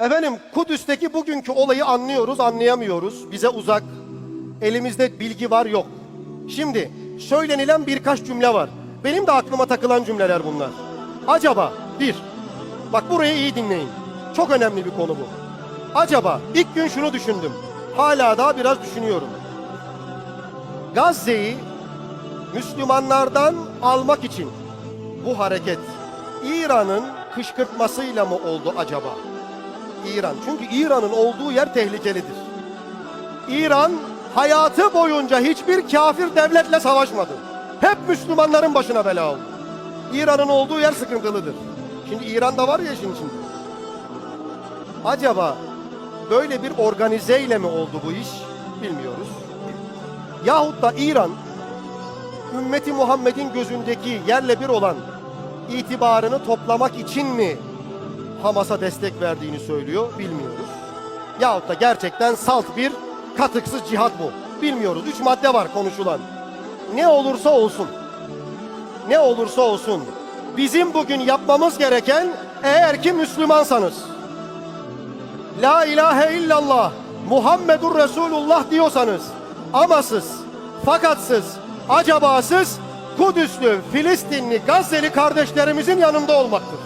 Efendim Kudüs'teki bugünkü olayı anlıyoruz, anlayamıyoruz. Bize uzak. Elimizde bilgi var yok. Şimdi söylenilen birkaç cümle var. Benim de aklıma takılan cümleler bunlar. Acaba bir, bak burayı iyi dinleyin. Çok önemli bir konu bu. Acaba ilk gün şunu düşündüm. Hala daha biraz düşünüyorum. Gazze'yi Müslümanlardan almak için bu hareket İran'ın kışkırtmasıyla mı oldu acaba? İran. Çünkü İran'ın olduğu yer tehlikelidir. İran hayatı boyunca hiçbir kafir devletle savaşmadı. Hep Müslümanların başına bela oldu. İran'ın olduğu yer sıkıntılıdır. Şimdi İran'da var ya işin içinde. Acaba böyle bir organizeyle mi oldu bu iş? Bilmiyoruz. Yahut da İran ümmeti Muhammed'in gözündeki yerle bir olan itibarını toplamak için mi Hamas'a destek verdiğini söylüyor bilmiyoruz. Yahut da gerçekten salt bir katıksız cihat bu. Bilmiyoruz. Üç madde var konuşulan. Ne olursa olsun. Ne olursa olsun. Bizim bugün yapmamız gereken eğer ki Müslümansanız. La ilahe illallah Muhammedur Resulullah diyorsanız amasız, fakatsız, acabasız Kudüslü, Filistinli, Gazze'li kardeşlerimizin yanında olmaktır.